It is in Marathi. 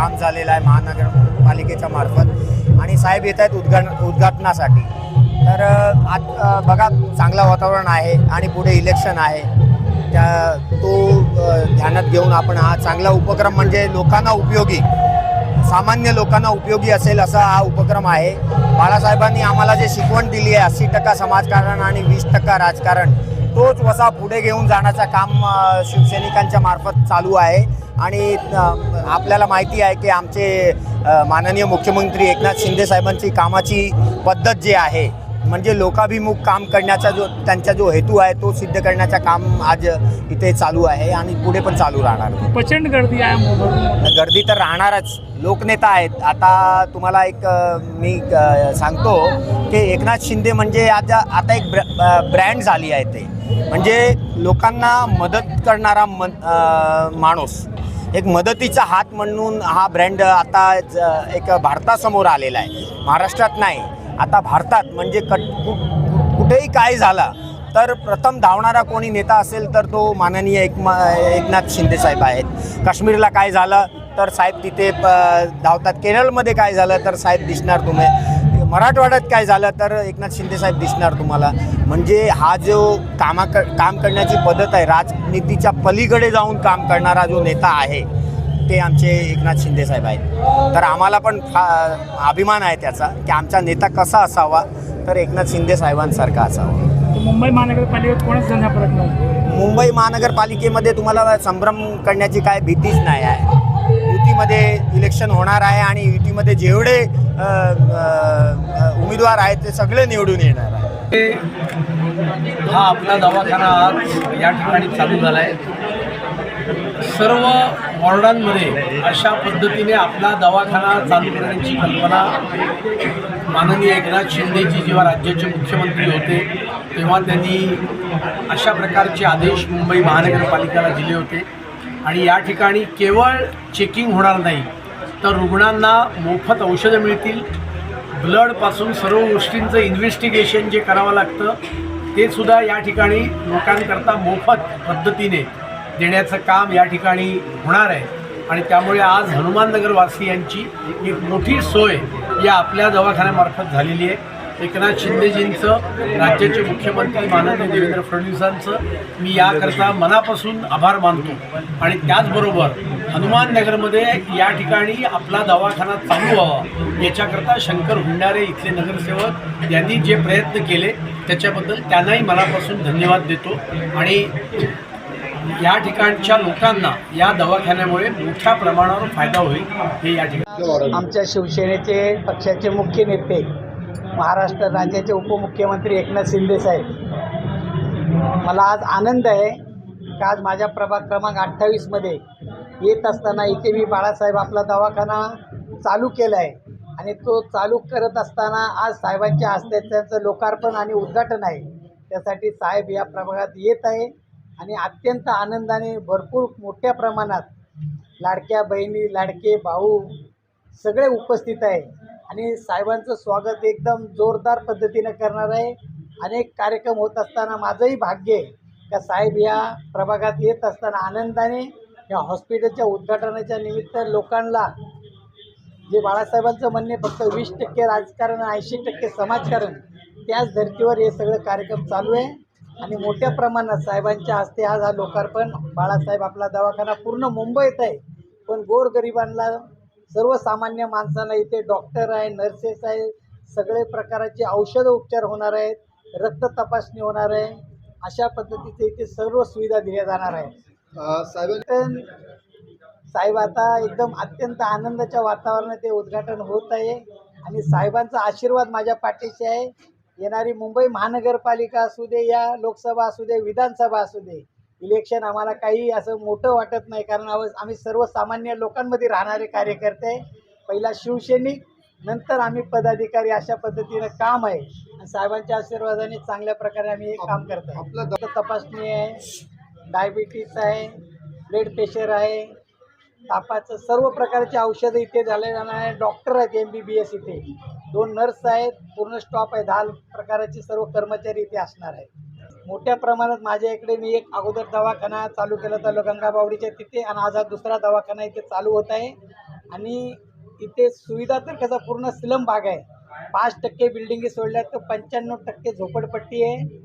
काम झालेलं आहे महानगरपालिकेच्या मार्फत. आणि साहेब येत आहेत उद्घाट उद्घाटनासाठी. तर आज आत बघा चांगलं वातावरण आहे आणि पुढे इलेक्शन आहे. त्या तो ध्यानात घेऊन आपण हा चांगला उपक्रम म्हणजे लोकांना उपयोगी सामान्य लोकांना उपयोगी असेल असा हा उपक्रम आहे. बाळासाहेबांनी आम्हाला जे शिकवण दिली आहे अस्सी टक्का समाजकारण आणि वीस टक्का राजकारण तोच वसा पुढे घेऊन जाण्याचं काम शिवसैनिकांच्या मार्फत चालू आहे. आणि आपल्याला माहिती आहे की आमचे माननीय मुख्यमंत्री एकनाथ शिंदे साहेबांची कामाची पद्धत जी आहे म्हणजे लोकाभिमुख काम करण्याचा जो त्यांचा जो हेतू आहे तो सिद्ध करण्याचं काम आज इथे चालू आहे आणि पुढे पण चालू राहणार. प्रचंड गर्दी आहे गर्दी तर राहणारच. लोकनेता आहेत. आता तुम्हाला एक मी सांगतो की एकनाथ शिंदे म्हणजे आज आता एक ब्र ब्रँड झाली आहे ते. म्हणजे लोकांना मदत करणारा मन माणूस. एक मदतीचा हात म्हणून हा ब्रँड आता एक भारतासमोर आलेला आहे. महाराष्ट्रात नाही आता भारतात म्हणजे कट कु- कुठेही काय झाला तर प्रथम धावणारा कोणी नेता असेल तर तो माननीय एकमा एकनाथ शिंदेसाहेब आहेत. काश्मीरला काय झालं तर साहेब तिथे प- धावतात. केरळमध्ये काय झालं तर साहेब दिसणार तुम्ही. मराठवाड्यात काय झालं तर एकनाथ शिंदेसाहेब दिसणार तुम्हाला. म्हणजे हा जो कामा काम करण्याची पद्धत आहे राजनीतीच्या पलीकडे जाऊन काम करणारा जो नेता आहे ते आमचे एकनाथ शिंदे साहेब आहेत. तर आम्हाला पण फा अभिमान आहे त्याचा की आमचा नेता कसा असावा तर एकनाथ शिंदे साहेबांसारखा असावा. मुंबई महानगरपालिकेत कोणच नाही? मुंबई महानगरपालिकेमध्ये तुम्हाला संभ्रम करण्याची काय भीतीच नाही आहे. युतीमध्ये इलेक्शन होणार आहे आणि युतीमध्ये जेवढे उमेदवार आहेत ते सगळे निवडून येणार आहे. हा आपला दवाखाना आज या ठिकाणी चालू झाला आहे सर्व वॉर्डांमध्ये अशा पद्धतीने आपला दवाखाना चालू करण्याची कल्पना माननीय एकनाथ शिंदेजी जेव्हा राज्याचे मुख्यमंत्री होते तेव्हा त्यांनी अशा प्रकारचे आदेश मुंबई महानगरपालिकेला दिले होते. आणि या ठिकाणी केवळ चेकिंग होणार नाही तर रुग्णांना मोफत औषधं मिळतील ब्लडपासून सर्व गोष्टींचं इन्व्हेस्टिगेशन जे करावं लागतं ते सुद्धा या ठिकाणी लोकांकरता मोफत पद्धतीने देण्याचं काम या ठिकाणी होणार आहे. आणि त्यामुळे आज हनुमाननगरवासियांची एक मोठी सोय या आपल्या दवाखान्यामार्फत झालेली आहे. एकनाथ शिंदेजींचं राज्याचे मुख्यमंत्री माननीय देवेंद्र फडणवीसांचं मी याकरता मनापासून आभार मानतो. आणि त्याचबरोबर हनुमाननगरमध्ये या ठिकाणी आपला दवाखाना चालू व्हावा याच्याकरता शंकर हुंडारे इथले नगरसेवक यांनी जे प्रयत्न केले त्याच्याबद्दल त्यांनाही मनापासून धन्यवाद देतो. आणि या ठिकाणच्या लोकांना या दवाखान्यामुळे मोठ्या प्रमाणावर फायदा होईल हे या ठिकाणी आमच्या शिवसेनेचे पक्षाचे मुख्य नेते महाराष्ट्र राज्याचे उपमुख्यमंत्री एकनाथ शिंदे साहेब. मला आज आनंद आहे की आज माझ्या प्रभाग क्रमांक अठ्ठावीसमध्ये येत असताना इथे मी बाळासाहेब आपला दवाखाना चालू केला आहे आणि तो चालू करत असताना आज साहेबांच्या हस्ते त्यांचं लोकार्पण आणि उद्घाटन आहे. त्यासाठी साहेब या प्रभागात येत आहे आणि अत्यंत आनंदाने भरपूर मोठ्या प्रमाणात लाडक्या बहिणी लाडके भाऊ सगळे उपस्थित आहे. आणि साहेबांचं स्वागत एकदम जोरदार पद्धतीनं करणार आहे. अनेक कार्यक्रम होत असताना माझंही भाग्य आहे का साहेब या प्रभागात येत असताना आनंदाने या हॉस्पिटलच्या उद्घाटनाच्या निमित्त लोकांना जे बाळासाहेबांचं म्हणणे फक्त वीस टक्के राजकारण ऐंशी टक्के समाजकारण त्याच धर्तीवर हे सगळं कार्यक्रम चालू आहे. आणि मोठ्या प्रमाणात साहेबांच्या हस्ते आज हा लोकार्पण बाळासाहेब आपला दवाखाना पूर्ण मुंबईत आहे. पण गोरगरिबांना सर्वसामान्य माणसांना इथे डॉक्टर आहे नर्सेस आहे सगळे प्रकारचे औषध उपचार होणार आहेत रक्त तपासणी होणार आहे. अशा पद्धतीचे इथे सर्व सुविधा दिल्या जाणार आहेत. पण साहेब आता एकदम अत्यंत आनंदाच्या वातावरणात ते उद्घाटन होत आहे आणि साहेबांचा आशीर्वाद माझ्या पाठीशी आहे. येणारी मुंबई महानगरपालिका असू दे या लोकसभा असू दे विधानसभा असू दे इलेक्शन आम्हाला काही असं मोठं वाटत नाही कारण आम्ही सर्वसामान्य लोकांमध्ये राहणारे कार्यकर्ते. पहिला शिवसैनिक नंतर आम्ही पदाधिकारी अशा पद्धतीनं काम आहे. आणि साहेबांच्या आशीर्वादाने चांगल्या प्रकारे आम्ही हे काम करतो आपलं तपासणी आहे डायबिटीस आहे ब्लड प्रेशर आहे. तापाचं सर्व प्रकारचे औषधं इथे झाले जाणार आहे. डॉक्टर आहेत एम बी बी एस इथे. दोन नर्स आहेत पूर्ण स्टॉप आहे. दहा प्रकारचे सर्व कर्मचारी इथे असणार आहेत. मोठ्या प्रमाणात माझ्या इकडे मी एक अगोदर दवाखाना चालू केला होता गंगाबावडीच्या तिथे आणि आज दुसरा दवाखाना इथे चालू होत आहे. आणि इथे सुविधा तर कसं पूर्ण स्लम भाग आहे. पाच टक्के बिल्डिंगी सोडल्या तर पंच्याण्णव टक्के झोपडपट्टी आहे.